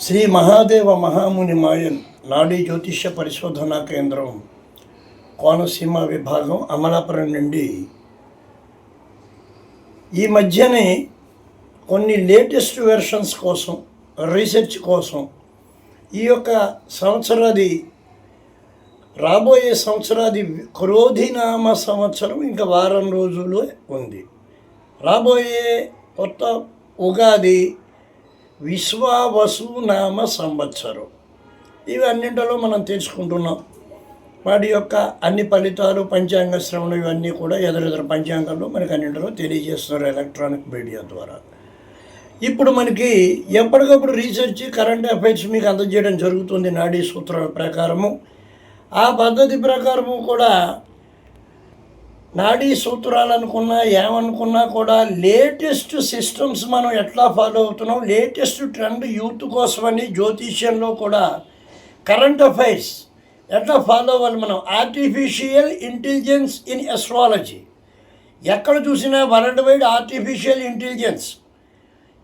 శ్రీ మహాదేవ మహాముని మాయన్ నాడీ జ్యోతిష్య పరిశోధనా కేంద్రం కోనసీమ విభాగం అమలాపురం నుండి. ఈ మధ్యనే కొన్ని లేటెస్ట్ వెర్షన్స్ కోసం రీసెర్చ్ కోసం ఈ యొక్క సంవత్సరాది రాబోయే సంవత్సరాది క్రోధినామ సంవత్సరం ఇంకా వారం రోజులు ఉంది. రాబోయే కొత్త ఉగాది విశ్వావసునామ సంవత్సరం. ఇవన్నింటిలో మనం తెలుసుకుంటున్నాం. వాటి యొక్క అన్ని ఫలితాలు పంచాంగ శ్రవణం ఇవన్నీ కూడా ఎదురెదురు పంచాంగంలో మనకి అన్నింటిలో తెలియజేస్తున్నారు ఎలక్ట్రానిక్ మీడియా ద్వారా. ఇప్పుడు మనకి ఎప్పటికప్పుడు రీసెర్చ్ కరెంట్ అఫైర్స్ మీకు అందజేయడం జరుగుతుంది నాడీ సూత్రాల ప్రకారము. ఆ పద్ధతి ప్రకారము కూడా నాడీ సూత్రాలు అనుకున్నా ఏమనుకున్నా కూడా లేటెస్ట్ సిస్టమ్స్ మనం ఎట్లా ఫాలో అవుతున్నాం? లేటెస్ట్ ట్రెండ్ యూత్ కోసమని జ్యోతిష్యంలో కూడా కరెంట్ అఫైర్స్ ఎట్లా ఫాలో అవ్వాలి మనం? ఆర్టిఫిషియల్ ఇంటెలిజెన్స్ ఇన్ ఎస్ట్రాలజీ ఎక్కడ చూసినా world wide artificial intelligence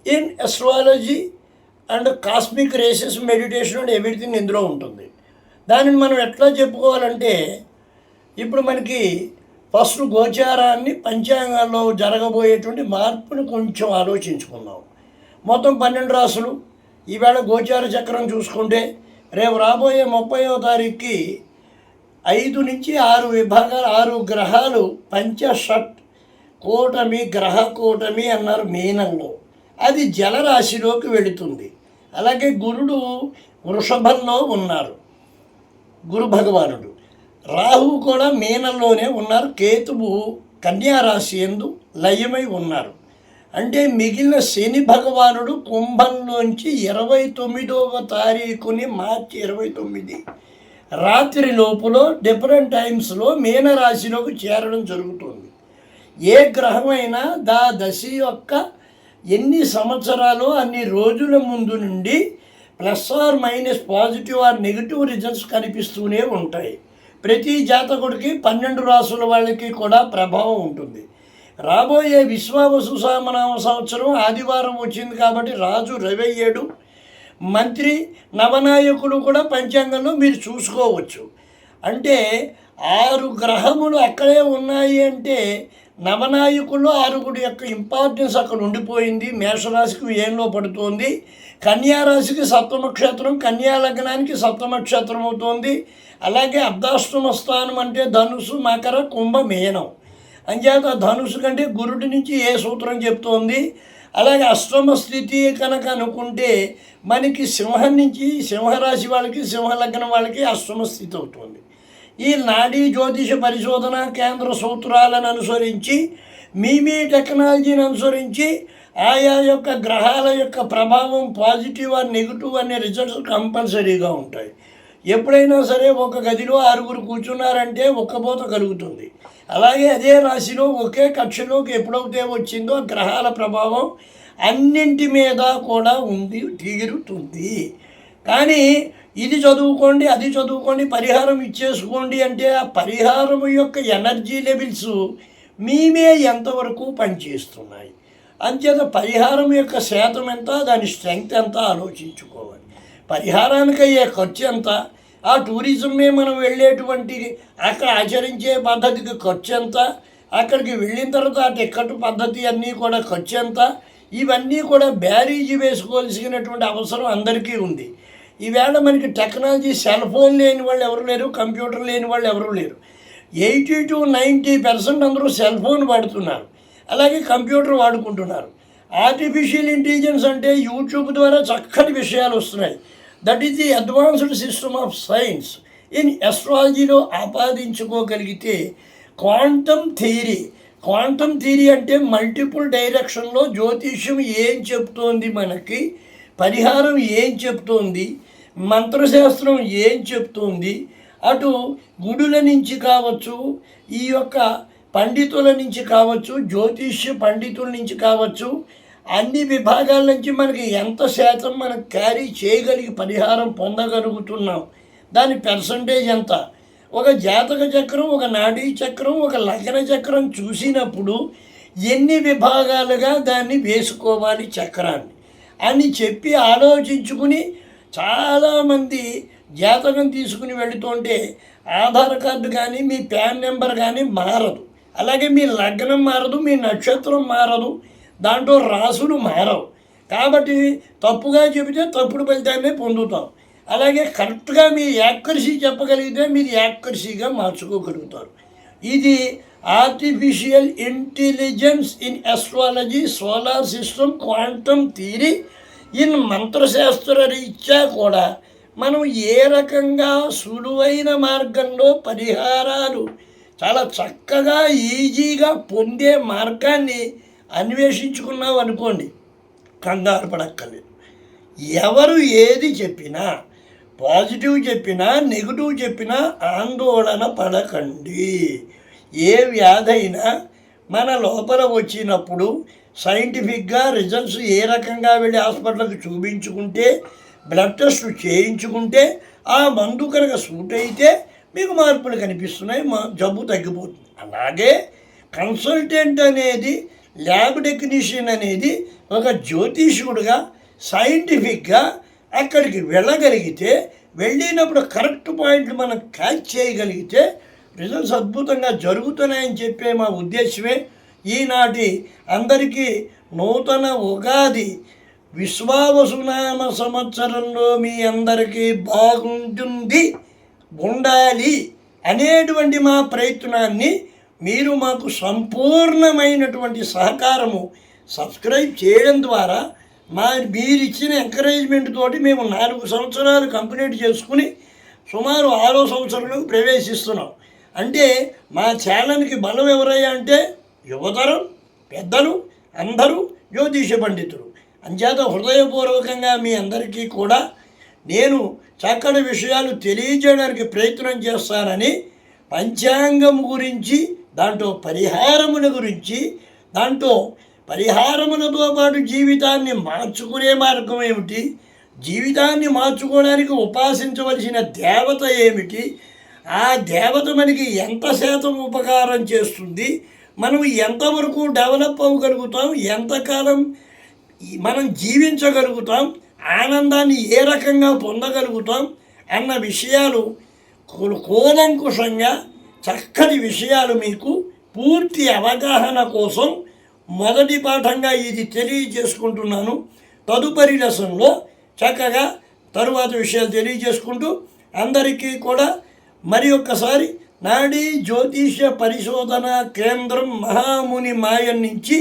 in astrology and cosmic rays meditation and everything ఇందులో ఉంటుంది. దానిని మనం ఎట్లా చెప్పుకోవాలంటే ఇప్పుడు మనకి ఫస్ట్ గోచారాన్ని పంచాంగంలో జరగబోయేటువంటి మార్పుని కొంచెం ఆలోచించుకుందాం. మొత్తం పన్నెండు రాసులు. ఈవేళ గోచార చక్రం చూసుకుంటే రేపు రాబోయే ముప్పైవ తారీఖుకి ఐదు నుంచి ఆరు విభాగాలు ఆరు గ్రహాలు పంచషట్ కూటమి గ్రహ కూటమి అన్నారు మీనంలో. అది జలరాశిలోకి వెళుతుంది. అలాగే గురుడు వృషభంలో ఉన్నారు. గురు భగవానుడు. రాహు కూడా మీనంలోనే ఉన్నారు. కేతువు కన్యారాశి ఎందు లయమై ఉన్నారు. అంటే మిగిలిన శని భగవానుడు కుంభంలోంచి ఇరవై తొమ్మిదవ తారీఖుని మార్చి ఇరవై తొమ్మిది రాత్రి లోపల డిఫరెంట్ టైమ్స్లో మీనరాశిలోకి చేరడం జరుగుతుంది. ఏ గ్రహమైనా దా దశ యొక్క ఎన్ని సంవత్సరాలు అన్ని రోజుల ముందు నుండి plus or minus positive or negative results కనిపిస్తూనే ఉంటాయి. ప్రతి జాతకుడికి పన్నెండు రాసుల వాళ్ళకి కూడా ప్రభావం ఉంటుంది. రాబోయే విశ్వావసు సామనామ సంవత్సరం ఆదివారం వచ్చింది కాబట్టి రాజు రవయ్యేడు మంత్రి నవనాయకుడు కూడా పంచాంగంలో మీరు చూసుకోవచ్చు. అంటే ఆరు గ్రహములు అక్కడే ఉన్నాయి అంటే నవనాయకుల్లో ఆరుగుడి యొక్క ఇంపార్టెన్స్ అక్కడ ఉండిపోయింది. మేషరాశికి ఏంలో పడుతోంది. కన్యారాశికి సప్తమ క్షేత్రం కన్యా లగ్నానికి సప్తమ క్షేత్రం అవుతోంది. అలాగే అర్ధాష్టమ స్థానం అంటే ధనుసు మకర కుంభ మేనం. అంచేత ధనుసు కంటే గురుడి నుంచి ఏ సూత్రం చెప్తోంది? అలాగే అష్టమ స్థితి కనుక అనుకుంటే మనకి సింహం నుంచి సింహరాశి వాళ్ళకి సింహలగ్నం వాళ్ళకి అష్టమ స్థితి అవుతుంది. ఈ నాడీ జ్యోతిష పరిశోధన కేంద్ర సూత్రాలను అనుసరించి మీ మీ టెక్నాలజీని అనుసరించి ఆయా యొక్క గ్రహాల యొక్క ప్రభావం పాజిటివ్ అని నెగిటివ్ అనే రిజల్ట్స్ కంపల్సరీగా ఉంటాయి. ఎప్పుడైనా సరే ఒక గదిలో ఆరుగురు కూర్చున్నారంటే ఒక్కపోత కలుగుతుంది. అలాగే అదే రాశిలో ఒకే కక్షలోకి ఎప్పుడైతే వచ్చిందో గ్రహాల ప్రభావం అన్నింటి మీద కూడా ఉంది తీరుతుంది. కానీ ఇది చదువుకోండి అది చదువుకోండి పరిహారం ఇచ్చేసుకోండి అంటే ఆ పరిహారం యొక్క ఎనర్జీ లెవెల్స్ మీమే ఎంతవరకు పనిచేస్తున్నాయి? అంచేత పరిహారం యొక్క శాతం ఎంత దాని స్ట్రెంగ్త్ ఎంత ఆలోచించుకోవాలి. పరిహారానికి అయ్యే ఖర్చు ఎంత? ఆ టూరిజమే మనం వెళ్ళేటువంటి అక్కడ ఆచరించే పద్ధతికి ఖర్చు ఎంత? అక్కడికి వెళ్ళిన తర్వాత ఆ టికెట్ పద్ధతి అన్నీ కూడా ఖర్చు ఎంత? ఇవన్నీ కూడా బ్యారేజీ వేసుకోవాల్సినటువంటి అవసరం అందరికీ ఉంది. ఈవేళ మనకి టెక్నాలజీ సెల్ ఫోన్ లేని వాళ్ళు ఎవరు లేరు కంప్యూటర్ లేని వాళ్ళు ఎవరు లేరు. ఎయిటీ టు నైంటీ పర్సెంట్ అందరూ సెల్ ఫోన్ వాడుతున్నారు. అలాగే కంప్యూటర్ వాడుకుంటున్నారు. ఆర్టిఫిషియల్ ఇంటెలిజెన్స్ అంటే యూట్యూబ్ ద్వారా చక్కటి విషయాలు వస్తున్నాయి. That is the advanced system of science in ఎస్ట్రాలజీలో ఆపాదించుకోగలిగితే క్వాంటమ్ థియరీ క్వాంటమ్ థియరీ అంటే మల్టిపుల్ డైరెక్షన్లో జ్యోతిష్యం ఏం చెప్తోంది మనకి పరిహారం ఏం చెప్తోంది మంత్రశాస్త్రం ఏం చెప్తోంది అటు గుడుల నుంచి కావచ్చు ఈ యొక్క పండితుల నుంచి కావచ్చు జ్యోతిష్య పండితుల నుంచి కావచ్చు అన్ని విభాగాల నుంచి మనకి ఎంత శాతం మనం క్యారీ చేయగలిగి పరిహారం పొందగలుగుతున్నాం? దాని పర్సంటేజ్ ఎంత? ఒక జాతక చక్రం ఒక నాడీ చక్రం ఒక లగ్న చక్రం చూసినప్పుడు ఎన్ని విభాగాలుగా దాన్ని వేసుకోవాలి చక్రాన్ని? అని చెప్పి ఆలోచించుకుని చాలామంది జాతకం తీసుకుని వెళుతుంటే ఆధార్ కార్డు కానీ మీ ప్యాన్ నెంబర్ కానీ మారదు. అలాగే మీ లగ్నం మారదు మీ నక్షత్రం మారదు. దాంట్లో రాసులు మారవు. కాబట్టి తప్పుగా చెబితే తప్పుడు ఫలితాన్ని పొందుతాం. అలాగే కరెక్ట్గా మీ యాక్యురసీ చెప్పగలిగితే మీరు యాక్యురసీగా మార్చుకోగలుగుతారు. ఇది artificial intelligence in astrology solar system quantum theory in మంత్రశాస్త్ర రీత్యా కూడా మనం ఏ రకంగా సులువైన మార్గంలో పరిహారాలు చాలా చక్కగా ఈజీగా పొందే మార్గాన్ని అన్వేషించుకున్నాం అనుకోండి కంగారు పడక్కర్లేదు. ఎవరు ఏది చెప్పినా పాజిటివ్ చెప్పినా నెగిటివ్ చెప్పినా ఆందోళన పడకండి. ఏ వ్యాధి అయినా మన లోపల వచ్చినప్పుడు సైంటిఫిక్గా రిజల్ట్స్ ఏ రకంగా వెళ్ళి హాస్పిటల్కి చూపించుకుంటే బ్లడ్ టెస్ట్ చేయించుకుంటే ఆ మందు కనుక సూట్ అయితే మీకు మార్పులు కనిపిస్తున్నాయి మా జబ్బు తగ్గిపోతుంది. అలాగే కన్సల్టెంట్ అనేది ల్యాబ్ టెక్నీషియన్ అనేది ఒక జ్యోతిష్యుడుగా సైంటిఫిక్గా అక్కడికి వెళ్ళగలిగితే వెళ్ళినప్పుడు కరెక్ట్ పాయింట్లు మనం క్యాచ్ చేయగలిగితే రిజల్ట్స్ అద్భుతంగా జరుగుతున్నాయని చెప్పే మా ఉద్దేశమే. ఈనాటి అందరికీ నూతన ఉగాది విశ్వావసునామ సంవత్సరంలో మీ అందరికీ బాగుంటుంది. ఉండాలి అనేటువంటి మా ప్రయత్నాన్ని మీరు మాకు సంపూర్ణమైనటువంటి సహకారము సబ్స్క్రైబ్ చేయడం ద్వారా మా మీరు ఇచ్చిన ఎంకరేజ్మెంట్ తోటి మేము నాలుగు సంవత్సరాలు కంప్లీట్ చేసుకుని సుమారు ఆరో సంవత్సరంలో ప్రవేశిస్తున్నాం. అంటే మా ఛానల్కి బలం ఎవరయ్యా అంటే యువతరం పెద్దలు అందరూ జ్యోతిష పండితులు. అంచేత హృదయపూర్వకంగా మీ అందరికీ కూడా నేను చక్కటి విషయాలు తెలియజేయడానికి ప్రయత్నం చేస్తానని పంచాంగం గురించి దాంట్లో పరిహారముల గురించి దాంట్లో పరిహారములతో పాటు జీవితాన్ని మార్చుకునే మార్గం ఏమిటి? జీవితాన్ని మార్చుకోవడానికి ఉపాసించవలసిన దేవత ఏమిటి? ఆ దేవత మనకి ఎంత శాతం ఉపకారం చేస్తుంది? మనం ఎంతవరకు డెవలప్ అవ్వగలుగుతాం? ఎంతకాలం మనం జీవించగలుగుతాం? ఆనందాన్ని ఏ రకంగా పొందగలుగుతాం? అన్న విషయాలు కూలంకుషంగా చక్కటి విషయాలు మీకు పూర్తి అవగాహన కోసం మొదటి పాఠంగా ఇది తెలియజేసుకుంటున్నాను. తదుపరి లెసన్లో చక్కగా తరువాత విషయాలు తెలియజేసుకుంటూ అందరికీ కూడా మరి ఒక్కసారి నాడీ జ్యోతిష పరిశోధన కేంద్రం మహాముని మాయం నుంచి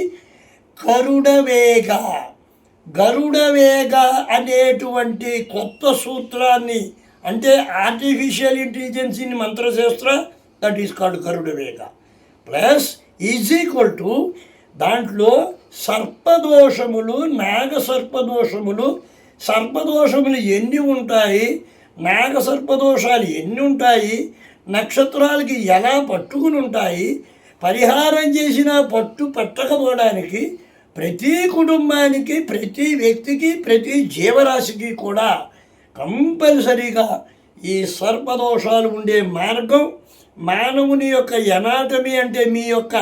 గరుడవేగ గరుడవేగ అనేటువంటి కొత్త సూత్రాన్ని అంటే ఆర్టిఫిషియల్ ఇంటెలిజెన్సీని మంత్రశాస్త్ర దట్ ఈస్ కాల్డ్ రేఖ ప్లస్ ఈజ్ ఈక్వల్ టు దాంట్లో సర్పదోషములు నాగ సర్పదోషములు సర్పదోషములు ఎన్ని ఉంటాయి? నాగ సర్పదోషాలు ఎన్ని ఉంటాయి? నక్షత్రాలకి ఎలా పట్టుకుని ఉంటాయి? పరిహారం చేసినా పట్టు పట్టకపోవడానికి ప్రతి కుటుంబానికి ప్రతి వ్యక్తికి ప్రతి జీవరాశికి కూడా కంపల్సరీగా ఈ సర్పదోషాలు ఉండే మార్గం మానవుని యొక్క ఎనాటమీ అంటే మీ యొక్క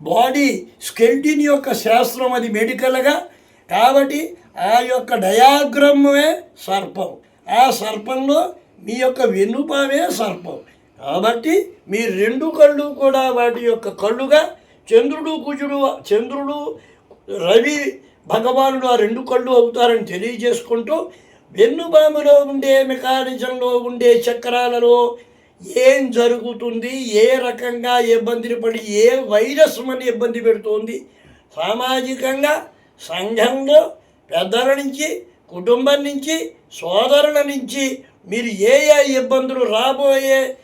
బాడీ స్కెల్టిన్ యొక్క శాస్త్రం అది మెడికల్గా. కాబట్టి ఆ యొక్క డయాగ్రమ్మే సర్పం. ఆ సర్పంలో మీ యొక్క వెన్నుపామే సర్పం. కాబట్టి మీ రెండు కళ్ళు కూడా వాటి యొక్క కళ్ళుగా చంద్రుడు కుజుడు చంద్రుడు రవి భగవానుడు ఆ రెండు కళ్ళు అవుతారని తెలియజేసుకుంటూ వెన్నుపాములో ఉండే మెకానిజంలో ఉండే చక్రాలలో ఏం జరుగుతుంది ఏ రకంగా ఇబ్బందిని పడి ఏ వైరస్ మన ఇబ్బంది పెడుతోంది? సామాజికంగా సంఘంలో పెద్దల నుంచి కుటుంబం నుంచి సోదరుల నుంచి మీరు ఏ ఏ ఇబ్బందులు రాబోయే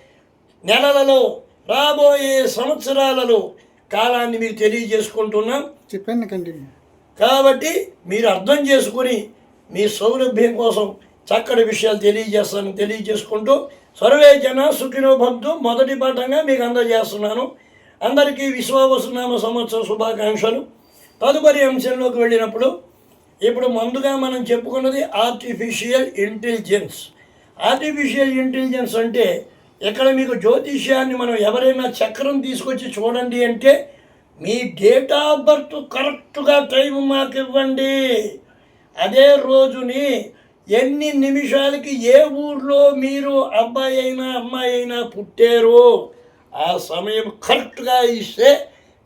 నెలలలో రాబోయే సంవత్సరాలలో కాలాన్ని మీకు తెలియజేసుకుంటున్నాం. చెప్పాను కంటిన్యూ. కాబట్టి మీరు అర్థం చేసుకుని మీ సౌలభ్యం కోసం చక్కటి విషయాలు తెలియజేస్తాను తెలియజేసుకుంటూ సర్వే జన సుఖినో భక్తు మొదటి పాఠంగా మీకు అందజేస్తున్నాను. అందరికీ విశ్వావసునామ సంవత్సర శుభాకాంక్షలు. తదుపరి అంశంలోకి వెళ్ళినప్పుడు ఇప్పుడు ముందుగా మనం చెప్పుకున్నది ఆర్టిఫిషియల్ ఇంటెలిజెన్స్ ఆర్టిఫిషియల్ ఇంటెలిజెన్స్ అంటే ఇక్కడ మీకు జ్యోతిష్యాన్ని మనం ఎవరైనా చక్రం తీసుకొచ్చి చూడండి అంటే మీ డేట్ ఆఫ్ బర్త్ కరెక్ట్గా టైం మాకు ఇవ్వండి. అదే రోజుని ఎన్ని నిమిషాలకి ఏ ఊర్లో మీరు అబ్బాయి అయినా అమ్మాయి అయినా పుట్టారో ఆ సమయం కరెక్ట్గా ఇస్తే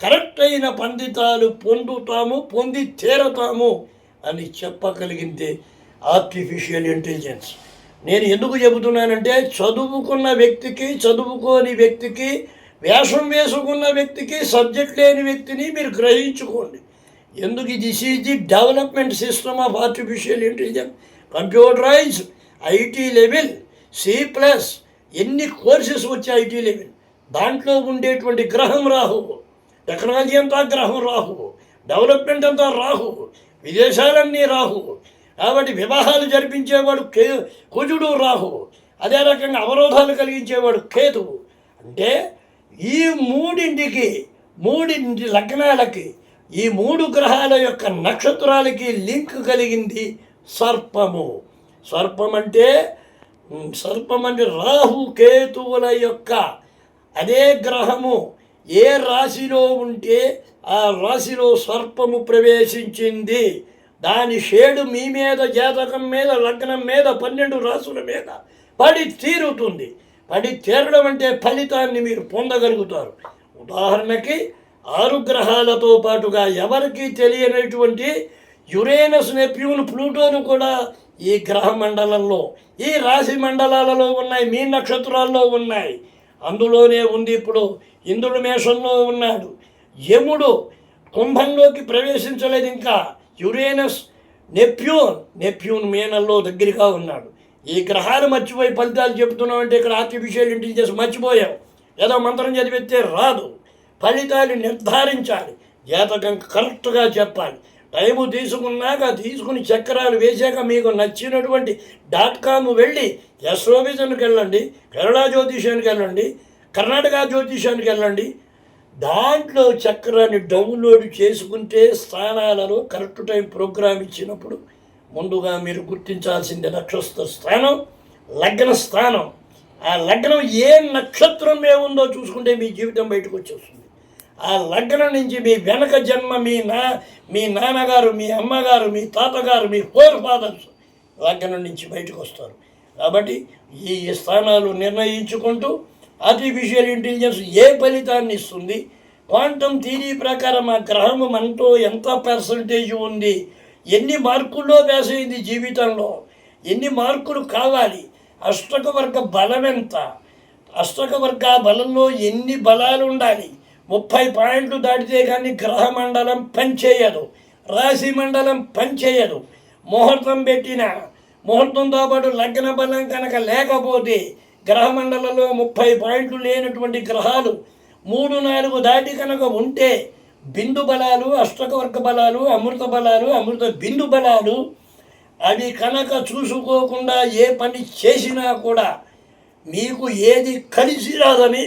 కరెక్ట్ అయిన పండితాలు పొందుతాము పొంది తీరతాము అని చెప్పగలిగింది ఆర్టిఫిషియల్ ఇంటెలిజెన్స్ నేను ఎందుకు చెబుతున్నానంటే చదువుకున్న వ్యక్తికి చదువుకోని వ్యక్తికి వేషం వేసుకున్న వ్యక్తికి సబ్జెక్ట్ లేని వ్యక్తిని మీరు గ్రహించుకోండి. ఎందుకు this is the development system of artificial intelligence computerise IT level C plus ఎన్ని కోర్సెస్ వచ్చాయి ఐటీ లెవెల్? దాంట్లో ఉండేటువంటి గ్రహం రాహు టెక్నాలజీ అంతా గ్రహం రాహు డెవలప్మెంట్ అంతా రాహు విదేశాలన్నీ రాహు. కాబట్టి వివాహాలు జరిపించేవాడు కే కుజుడు రాహు. అదే రకంగా అవరోధాలు కలిగించేవాడు కేతువు. అంటే ఈ మూడింటికి మూడింటి లగ్నాలకి ఈ మూడు గ్రహాల యొక్క నక్షత్రాలకి లింక్ కలిగింది సర్పము. సర్పం అంటే సర్పం అంటే రాహు కేతువుల యొక్క అదే గ్రహము. ఏ రాశిలో ఉంటే ఆ రాశిలో సర్పము ప్రవేశించింది. దాని షేడు మీ మీద జాతకం మీద లగ్నం మీద పన్నెండు రాసుల మీద పడి తీరుతుంది. పడి తీరడం అంటే ఫలితాన్ని మీరు పొందగలుగుతారు. ఉదాహరణకి ఆరు గ్రహాలతో పాటుగా ఎవరికీ తెలియనటువంటి యురేనస్ నెప్యూన్ ప్లూటోను కూడా ఈ గ్రహ మండలంలో ఈ రాశి మండలాలలో ఉన్నాయి మీ నక్షత్రాల్లో ఉన్నాయి. అందులోనే ఉంది ఇప్పుడు ఇంద్రుడు మేషంలో ఉన్నాడు. యముడు కుంభంలోకి ప్రవేశించలేదు ఇంకా. యురేనస్ నెప్యూన్ నెప్యూన్ మేనల్లో దగ్గరగా ఉన్నాడు. ఈ గ్రహాలు మర్చిపోయి ఫలితాలు చెప్తున్నామంటే ఇక్కడ ఆర్టిఫిషియల్ ఇంటెలిజెన్స్ మర్చిపోయాం. ఏదో మంత్రం చదివితే రాదు. ఫలితాలు నిర్ధారించాలి. జాతకం కరెక్ట్గా చెప్పాలి. టైము తీసుకున్నాక తీసుకుని చక్రాలు వేశాక మీకు నచ్చినటువంటి డాట్ కామ్ వెళ్ళి ఎస్రోవిజన్కి వెళ్ళండి కేరళ జ్యోతిషానికి వెళ్ళండి కర్ణాటక జ్యోతిషానికి వెళ్ళండి. దాంట్లో చక్రాన్ని డౌన్లోడ్ చేసుకుంటే స్థానాలలో కరెక్ట్ టైం ప్రోగ్రామ్ ఇచ్చినప్పుడు ముందుగా మీరు గుర్తించాల్సింది నక్షత్ర స్థానం లగ్న స్థానం. ఆ లగ్నం ఏ నక్షత్రం ఏముందో చూసుకుంటే మీ జీవితం బయటకు వచ్చేస్తుంది. ఆ లగ్నం నుంచి మీ వెనక జన్మ మీ నా మీ నాన్నగారు మీ అమ్మగారు మీ తాతగారు మీ ఫోర్ ఫాదర్స్ లగ్నం నుంచి బయటకు వస్తారు. కాబట్టి ఈ స్థానాలు నిర్ణయించుకుంటూ ఆర్టిఫిషియల్ ఇంటెలిజెన్స్ ఏ ఫలితాన్ని ఇస్తుంది? క్వాంటమ్ థీరీ ప్రకారం ఆ గ్రహం మనతో ఎంత పర్సంటేజ్ ఉంది? ఎన్ని మార్కుల్లో పాస్ జీవితంలో? ఎన్ని మార్కులు కావాలి? అష్టకవర్గ బలం ఎంత? అష్టకవర్గ బలంలో ఎన్ని బలాలు ఉండాలి? ముప్పై పాయింట్లు దాటితే కానీ గ్రహ మండలం పనిచేయదు. రాశి మండలం పనిచేయదు. ముహూర్తం పెట్టిన ముహూర్తంతో పాటు లగ్న బలం కనుక లేకపోతే గ్రహ మండలంలో ముప్పై పాయింట్లు లేనటువంటి గ్రహాలు మూడు నాలుగు దాటి కనుక ఉంటే బిందు బలాలు అష్టకవర్గ బలాలు అమృత బలాలు అమృత బిందు బలాలు అవి కనుక చూసుకోకుండా ఏ పని చేసినా కూడా మీకు ఏది కలిసి రాదని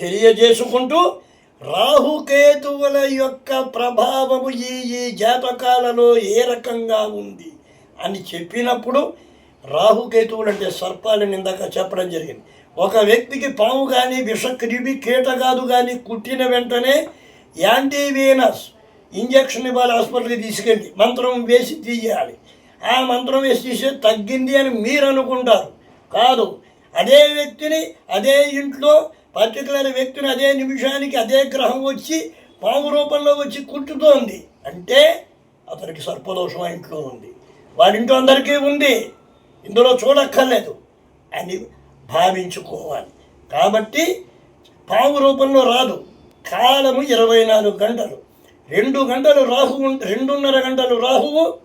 తెలియజేసుకుంటూ రాహుకేతువుల యొక్క ప్రభావము ఈ ఈ జాతకాలలో ఏ రకంగా ఉంది అని చెప్పినప్పుడు రాహుకేతువులు అంటే సర్పాలని ఇందాక చెప్పడం జరిగింది. ఒక వ్యక్తికి పాము కానీ విషక్రిమి కీటకాదు కానీ కుట్టిన వెంటనే యాంటీవీనస్ ఇంజక్షన్ ఇవ్వాలి హాస్పిటల్కి తీసుకెళ్ళి మంత్రం వేసి తీయాలి. ఆ మంత్రం వేసి తీసే తగ్గింది అని మీరు అనుకుంటారు. కాదు అదే వ్యక్తిని అదే ఇంట్లో పర్టికులర్ వ్యక్తిని అదే నిమిషానికి అదే గ్రహం వచ్చి పాము రూపంలో వచ్చి కుట్టుతోంది అంటే అతనికి సర్పదోషం ఇంట్లో ఉంది. వాడింట్లో అందరికీ ఉంది. ఇందులో చూడక్కర్లేదు. అని భావించుకోవాలి. కాబట్టి పాము రూపంలో రాదు. కాలము ఇరవై నాలుగు గంటలు. రెండు గంటలు రాహువు రెండున్నర గంటలు రాహువు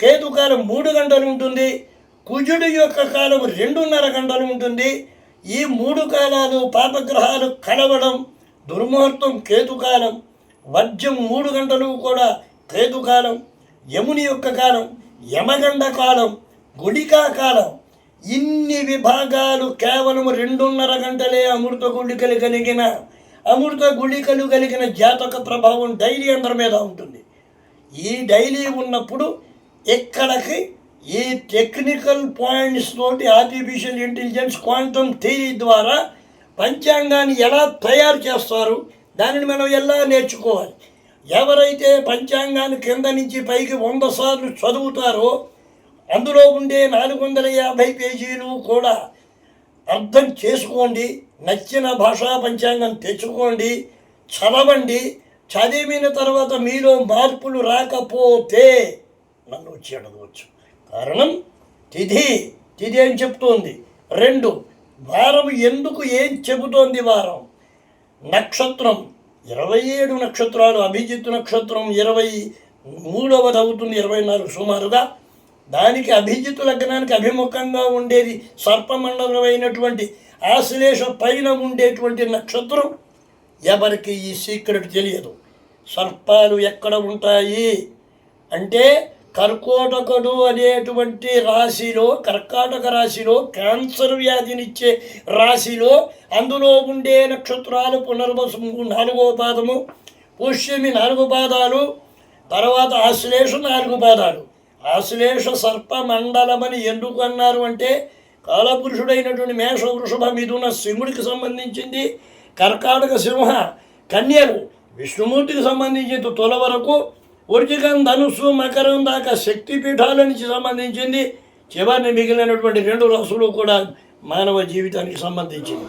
కేతు కాలం మూడు గంటలు ఉంటుంది. కుజుడి యొక్క కాలం రెండున్నర గంటలు ఉంటుంది. ఈ మూడు కాలాలు పాపగ్రహాలు కలవడం దుర్ముహూర్తం కేతుకాలం వర్జం మూడు గంటలు కూడా కేతుకాలం యముని యొక్క కాలం యమగండ కాలం గుడికా కాలం. ఇన్ని విభాగాలు కేవలం రెండున్నర గంటలే అమృత గుళికలు కలిగిన అమృత గుళికలు కలిగిన జాతక ప్రభావం డైలీ అందరి మీద ఉంటుంది. ఈ డైలీ ఉన్నప్పుడు ఎక్కడికి ఈ టెక్నికల్ పాయింట్స్ తోటి ఆర్టిఫిషియల్ ఇంటెలిజెన్స్ క్వాంటమ్ థియరీ ద్వారా పంచాంగాన్ని ఎలా తయారు చేస్తారు దానిని మనం ఎలా నేర్చుకోవాలి? ఎవరైతే పంచాంగాన్ని కింద నుంచి పైకి వంద సార్లు చదువుతారో అందులో ఉండే నాలుగు వందల యాభై పేజీలు కూడా అర్థం చేసుకోండి నచ్చిన భాషా పంచాంగం తెచ్చుకోండి చదవండి చదివిన తర్వాత మీలో మార్పులు రాకపోతే నన్ను వచ్చి అడగవచ్చు కారణం తిథి. తిథి అని చెప్తోంది? రెండు వారం ఎందుకు ఏం చెబుతోంది వారం? నక్షత్రం ఇరవై ఏడు నక్షత్రాలు అభిజిత్ నక్షత్రం ఇరవై మూడవది అవుతుంది ఇరవై నాలుగు సుమారుగా. దానికి అభిజిత్ లగ్నానికి అభిముఖంగా ఉండేది సర్పమండలమైనటువంటి ఆశ్లేష పైన ఉండేటువంటి నక్షత్రం. ఎవరికి ఈ సీక్రెట్ తెలియదు. సర్పాలు ఎక్కడ ఉంటాయి? అంటే కర్కోటకుడు అనేటువంటి రాశిలో కర్కాటక రాశిలో క్యాన్సర్ వ్యాధినిచ్చే రాశిలో అందులో ఉండే నక్షత్రాలు పునర్వసు నాలుగో పాదము పుష్యమి నాలుగు పాదాలు తర్వాత ఆశ్లేష నాలుగు పాదాలు. ఆశ్లేష సర్ప మండలమని ఎందుకు అన్నారు అంటే కాలపురుషుడైనటువంటి మేష వృషభ మిథున సింహుడికి సంబంధించింది కర్కాటక సింహ కన్యలు విష్ణుమూర్తికి సంబంధించి తొల వరకు వృజికం ధనుస్సు మకరం దాకా శక్తిపీఠాల నుంచి సంబంధించింది. చివరిని మిగిలినటువంటి రెండు రాసులు కూడా మానవ జీవితానికి సంబంధించింది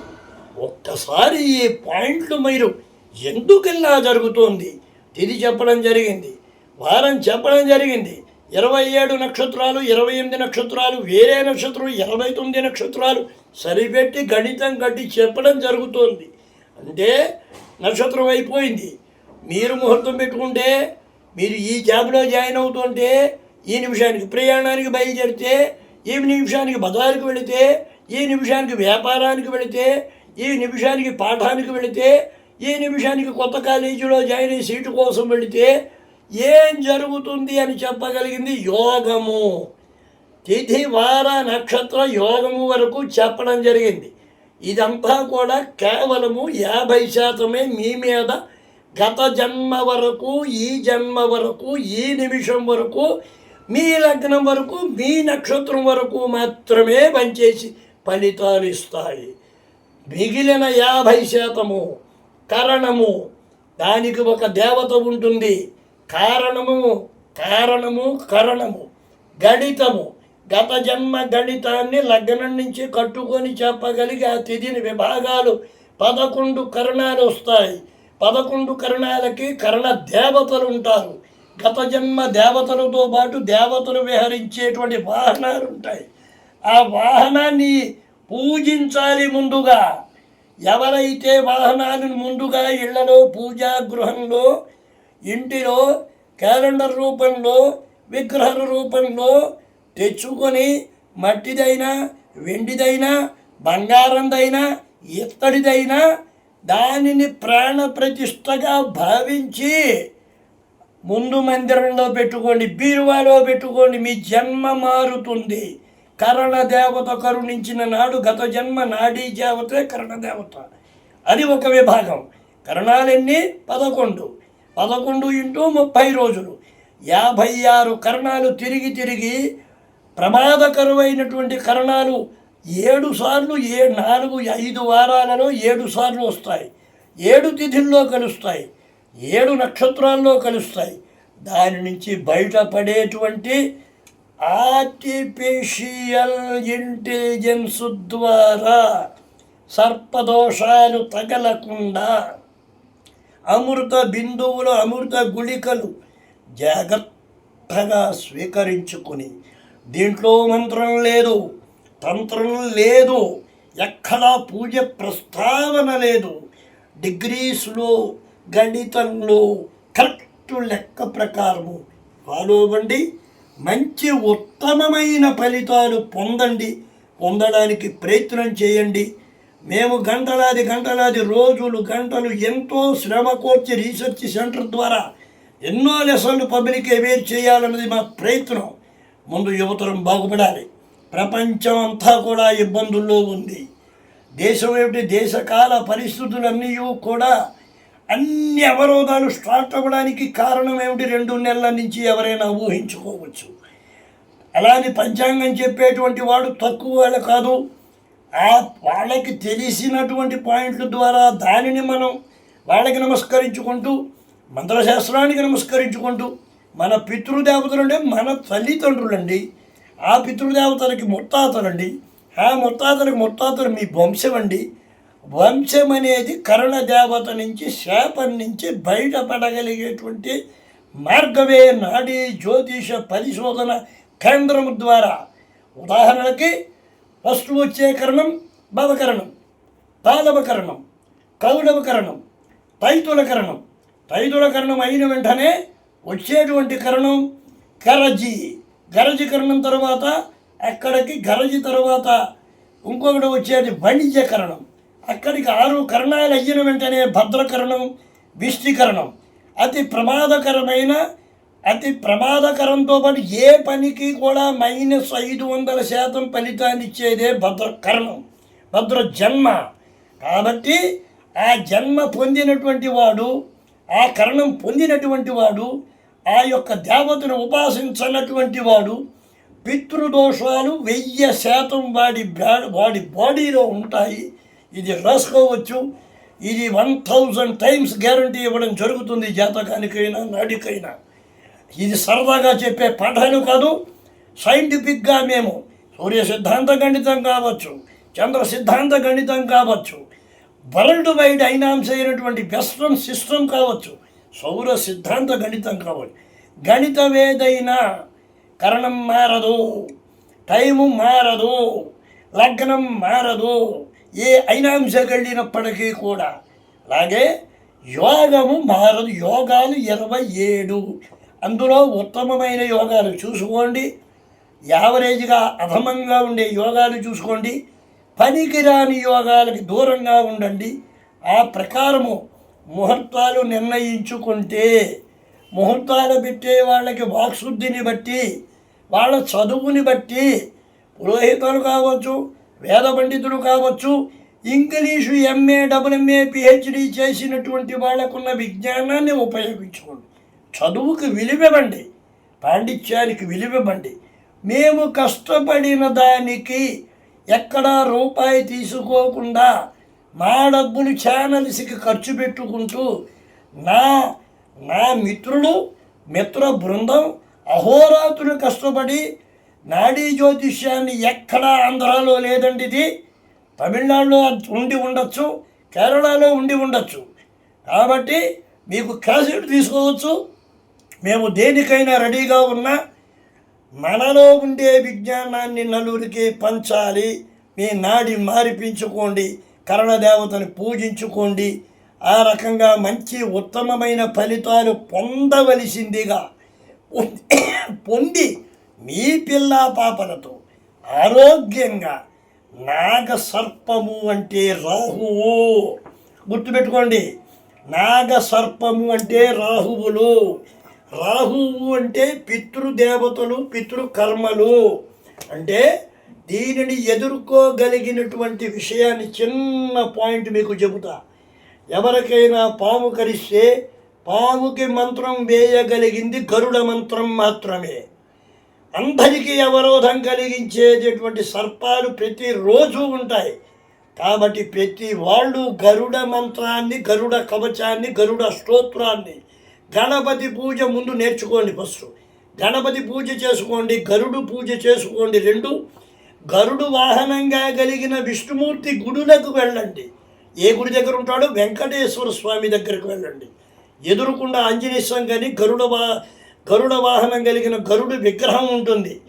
ఒక్కసారి ఈ పాయింట్లు మీరు ఎందుకల్లా జరుగుతోంది? తిది చెప్పడం జరిగింది. వారం చెప్పడం జరిగింది. ఇరవై ఏడు నక్షత్రాలు ఇరవై ఎనిమిది నక్షత్రాలు వేరే నక్షత్రం ఇరవై తొమ్మిది నక్షత్రాలు సరిపెట్టి గణితం కట్టి చెప్పడం జరుగుతోంది. అంటే నక్షత్రం అయిపోయింది. మీరు ముహూర్తం పెట్టుకుంటే మీరు ఈ జాబ్లో జాయిన్ అవుతుంటే ఈ నిమిషానికి ప్రయాణానికి బయలుదేరితే ఈ నిమిషానికి బజారుకి వెళితే ఈ నిమిషానికి వ్యాపారానికి వెళితే ఈ నిమిషానికి పాఠానికి వెళితే ఈ నిమిషానికి కొత్త కాలేజీలో జాయిన్ అయ్యి సీటు కోసం వెళితే ఏం జరుగుతుంది అని చెప్పగలిగింది యోగము. తిథి వార నక్షత్ర యోగము వరకు చెప్పడం జరిగింది. ఇదంతా కూడా కేవలము యాభై శాతమే మీ మీద గత జన్మ వరకు ఈ జన్మ వరకు ఈ నిమిషం వరకు మీ లగ్నం వరకు మీ నక్షత్రం వరకు మాత్రమే పనిచేసి ఫలితాలు ఇస్తాయి మిగిలిన యాభై శాతము కరణము. దానికి ఒక దేవత ఉంటుంది. కారణము కారణము కరణము. గణితము. గత జన్మ గణితాన్ని లగ్నం నుంచి కట్టుకొని చెప్పగలిగి ఆ తిథిని విభాగాలు పదకొండు కరణాలు వస్తాయి. పదకొండు కరుణాలకి కరుణ దేవతలు ఉంటారు. గత జన్మ దేవతలతో పాటు దేవతలు విహరించేటువంటి వాహనాలు ఉంటాయి. ఆ వాహనాన్ని పూజించాలి ముందుగా. ఎవరైతే వాహనాలను ముందుగా ఇళ్ళలో పూజా గృహంలో ఇంటిలో క్యాలెండర్ రూపంలో విగ్రహ రూపంలో తెచ్చుకొని మట్టిదైనా వెండిదైనా బంగారందైనా ఇత్తడిదైనా దానిని ప్రాణ ప్రతిష్టగా భావించి ముందు మందిరంలో పెట్టుకోండి బీరువాలో పెట్టుకోండి మీ జన్మ మారుతుంది. కరణదేవత కరుణించిన నాడు గత జన్మ నాడీ దేవతే కరణదేవత. అది ఒక విభాగం. కరణాలన్నీ పదకొండు. పదకొండు ఇంటూ ముప్పై రోజులు. యాభై ఆరు కరణాలు తిరిగి తిరిగి ప్రమాదకరమైనటువంటి కరణాలు ఏడు సార్లు ఏ నాలుగు ఐదు వారాలలో ఏడు సార్లు వస్తాయి. ఏడు తిథుల్లో కలుస్తాయి. ఏడు నక్షత్రాల్లో కలుస్తాయి. దాని నుంచి బయటపడేటువంటి ఆర్టిఫిషియల్ ఇంటెలిజెన్స్ ద్వారా సర్పదోషాలు తగలకుండా అమృత బిందువులు అమృత గుళికలు జాగ్రత్తగా స్వీకరించుకుని దీంట్లో మంత్రం లేదు. తంత్రం లేదు. ఎక్కడా పూజ ప్రస్తావన లేదు. డిగ్రీస్లో గణితంలో కరెక్ట్ లెక్క ప్రకారము ఫాలో అవ్వండి మంచి ఉత్తమమైన ఫలితాలు పొందండి. పొందడానికి ప్రయత్నం చేయండి. మేము గంటలాది గంటలాది రోజులు గంటలు ఎంతో శ్రమ కోర్చి రీసెర్చ్ సెంటర్ ద్వారా ఎన్నో లెసన్లు పబ్లిక్ అవేర్ చేయాలన్నది మా ప్రయత్నం. ముందు యువతరం బాగుపడాలి. ప్రపంచం అంతా కూడా ఇబ్బందుల్లో ఉంది. దేశం ఏమిటి? దేశకాల పరిస్థితులన్నీ కూడా అన్ని అవరోధాలు స్టార్ట్ అవ్వడానికి కారణం ఏమిటి? రెండు నెలల నుంచి ఎవరైనా ఊహించుకోవచ్చు. అలాని పంచాంగం చెప్పేటువంటి వాడు తక్కువ వాళ్ళు కాదు. ఆ వాళ్ళకి తెలిసినటువంటి పాయింట్ల ద్వారా దానిని మనం వాళ్ళకి నమస్కరించుకుంటూ మంత్రశాస్త్రానికి నమస్కరించుకుంటూ మన పితృదేవతలు అంటే మన తల్లిదండ్రులండి. ఆ పితృదేవతలకి ముత్తాతలండి. ఆ ముత్తాతలకి ముత్తాతలు మీ వంశం అండి వంశం అనేది కరుణ దేవత నుంచి శాపం నుంచి బయటపడగలిగేటువంటి మార్గమే నాడీ జ్యోతిష పరిశోధన కేంద్రము ద్వారా. ఉదాహరణకి ఫస్ట్ వచ్చే కరణం భవకరణం తాళవకరణం కౌలవకరణం తైతులకరణం తైతులకరణం అయిన వెంటనే వచ్చేటువంటి కరణం కరజీ. గరజీకరణం తర్వాత అక్కడికి గరజి తర్వాత ఇంకొకటి వచ్చేది వాణిజ్యకరణం అక్కడికి ఆరు కరణాలు అయిన వెంటనే భద్రకరణం విష్టికరణం. అతి ప్రమాదకరమైన అతి ప్రమాదకరంతో పాటు ఏ పనికి కూడా మైనస్ ఐదు వందల శాతం ఫలితాన్ని ఇచ్చేదే భద్రకరణం భద్ర జన్మ కాబట్టి ఆ జన్మ పొందినటువంటి వాడు ఆ కరణం పొందినటువంటి వాడు ఆ యొక్క దేవతను ఉపాసించినటువంటి వాడు పితృదోషాలు వెయ్యి శాతం వాడి బ్యా- వాడి బాడీలో ఉంటాయి. ఇది రాసుకోవచ్చు. ఇది వన్ థౌజండ్ టైమ్స్ గ్యారంటీ ఇవ్వడం జరుగుతుంది జాతకానికైనా నాటికైనా. ఇది సరదాగా చెప్పే పాఠాలు కాదు. సైంటిఫిక్గా మేము సూర్య సిద్ధాంత గణితం కావచ్చు చంద్ర సిద్ధాంత గణితం కావచ్చు వరల్డ్ వైడ్ ఐనామ్స్ అయినటువంటి వెస్ట్రన్ సిస్టమ్ కావచ్చు సౌర సిద్ధాంత గణితం కాబట్టి గణితవేదైనా కరణం మారదు టైము మారదు లగ్నం మారదు ఏ అయినాంశ వెళ్ళినప్పటికీ కూడా. అలాగే యోగము మారదు యోగాలు ఇరవై ఏడు. అందులో ఉత్తమమైన యోగాలు చూసుకోండి. యావరేజ్గా అధమంగా ఉండే యోగాలు చూసుకోండి. పనికిరాని యోగాలకి దూరంగా ఉండండి. ఆ ప్రకారము ముహూర్తాలు నిర్ణయించుకుంటే ముహూర్తాలు పెట్టే వాళ్ళకి వాక్శుద్ధిని బట్టి వాళ్ళ చదువుని బట్టి పురోహితులు కావచ్చు వేద పండితులు కావచ్చు ఇంగ్లీషు ఎంఏ డబుల్ పిహెచ్డి చేసినటువంటి వాళ్ళకున్న విజ్ఞానాన్ని ఉపయోగించుకోండి. చదువుకి విలువివ్వండి పాండిత్యానికి విలువివ్వండి. మేము కష్టపడిన దానికి ఎక్కడా రూపాయి తీసుకోకుండా మా డబ్బులు ఛానల్స్కి ఖర్చు పెట్టుకుంటూ నా నా మిత్రులు మిత్ర బృందం అహోరాత్రులు కష్టపడి నాడీ జ్యోతిష్యాన్ని ఎక్కడా ఆంధ్రాలో లేదండి ఇది. తమిళనాడులో ఉండి ఉండొచ్చు కేరళలో ఉండి ఉండొచ్చు. కాబట్టి మీకు క్యాసెట్ తీసుకోవచ్చు. మేము దేనికైనా రెడీగా ఉన్నా మనలో ఉండే విజ్ఞానాన్ని నలుగురికి పంచాలి. మీ నాడి మారిపించుకోండి. కరణదేవతను పూజించుకోండి. ఆ రకంగా మంచి ఉత్తమమైన ఫలితాలు పొందవలసిందిగా పొంది- మీ పిల్ల పాపలతో ఆరోగ్యంగా నాగసర్పము అంటే రాహువు. గుర్తుపెట్టుకోండి నాగసర్పము అంటే రాహువులు. రాహువు అంటే పితృదేవతలు పితృకర్మలు. అంటే దీనిని ఎదుర్కోగలిగినటువంటి విషయాన్ని చిన్న పాయింట్ మీకు చెబుతా. ఎవరికైనా పాము కరిస్తే పాముకి మంత్రం వేయగలిగింది గరుడ మంత్రం మాత్రమే. అందరికీ అవరోధం కలిగించేటటువంటి సర్పాలు ప్రతిరోజు ఉంటాయి. కాబట్టి ప్రతి వాళ్ళు గరుడ మంత్రాన్ని గరుడ కవచాన్ని గరుడ స్తోత్రాన్ని గణపతి పూజ ముందు నేర్చుకోండి ఫస్ట్. గణపతి పూజ చేసుకోండి గరుడు పూజ చేసుకోండి రెండు. గరుడు వాహనంగా కలిగిన విష్ణుమూర్తి గుడులకు వెళ్ళండి. ఏ గుడి దగ్గర ఉంటాడో వెంకటేశ్వర స్వామి దగ్గరికి వెళ్ళండి. ఎదురుకుండా ఆంజనేయ స్వామి కానీ గరుడ వా గరుడ వాహనం కలిగిన గరుడు విగ్రహం ఉంటుంది.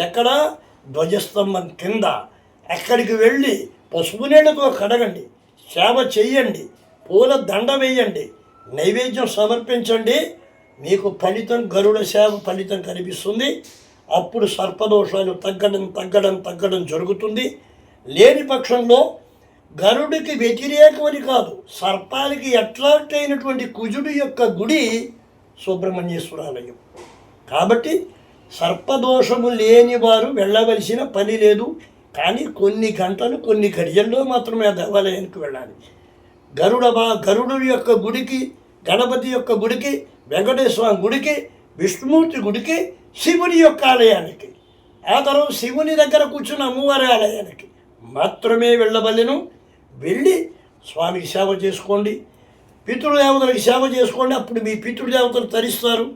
ఎక్కడ? ధ్వజస్తంభం కింద. అక్కడికి వెళ్ళి పసుపు నీళ్ళతో కడగండి. సేవ చెయ్యండి. పూల దండ వేయండి. నైవేద్యం సమర్పించండి. మీకు ఫలితం గరుడ సేవ ఫలితం కనిపిస్తుంది. అప్పుడు సర్పదోషాలు తగ్గడం తగ్గడం తగ్గడం జరుగుతుంది. లేని పక్షంలో గరుడికి వ్యతిరేకమని కాదు సర్పాలకి అట్రాక్ట్ అయినటువంటి కుజుడు యొక్క గుడి సుబ్రహ్మణ్యేశ్వరాలయం. కాబట్టి సర్పదోషము లేని వారు వెళ్ళవలసిన పని లేదు. కానీ కొన్ని గంటలు కొన్ని గడియల్లో మాత్రమే ఆ దేవాలయానికి వెళ్ళాలి. గరుడ గరుడు యొక్క గుడికి గణపతి యొక్క గుడికి వెంకటేశ్వర గుడికి విష్ణుమూర్తి గుడికి శివుని యొక్క ఆలయానికి. ఆ తర్వాత శివుని దగ్గర కూర్చున్న అమ్మవారి ఆలయానికి మాత్రమే వెళ్ళవలెను వెళ్ళి స్వామికి సేవ చేసుకోండి. పితృదేవతలకు సేవ చేసుకోండి. అప్పుడు మీ పితృదేవతలు తరిస్తారు.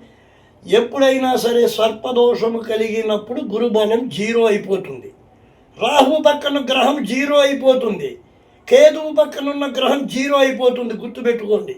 ఎప్పుడైనా సరే సర్పదోషము కలిగినప్పుడు గురుబలం జీరో అయిపోతుంది. రాహు పక్కన గ్రహం జీరో అయిపోతుంది. కేతువు పక్కనున్న గ్రహం జీరో అయిపోతుంది. గుర్తుపెట్టుకోండి.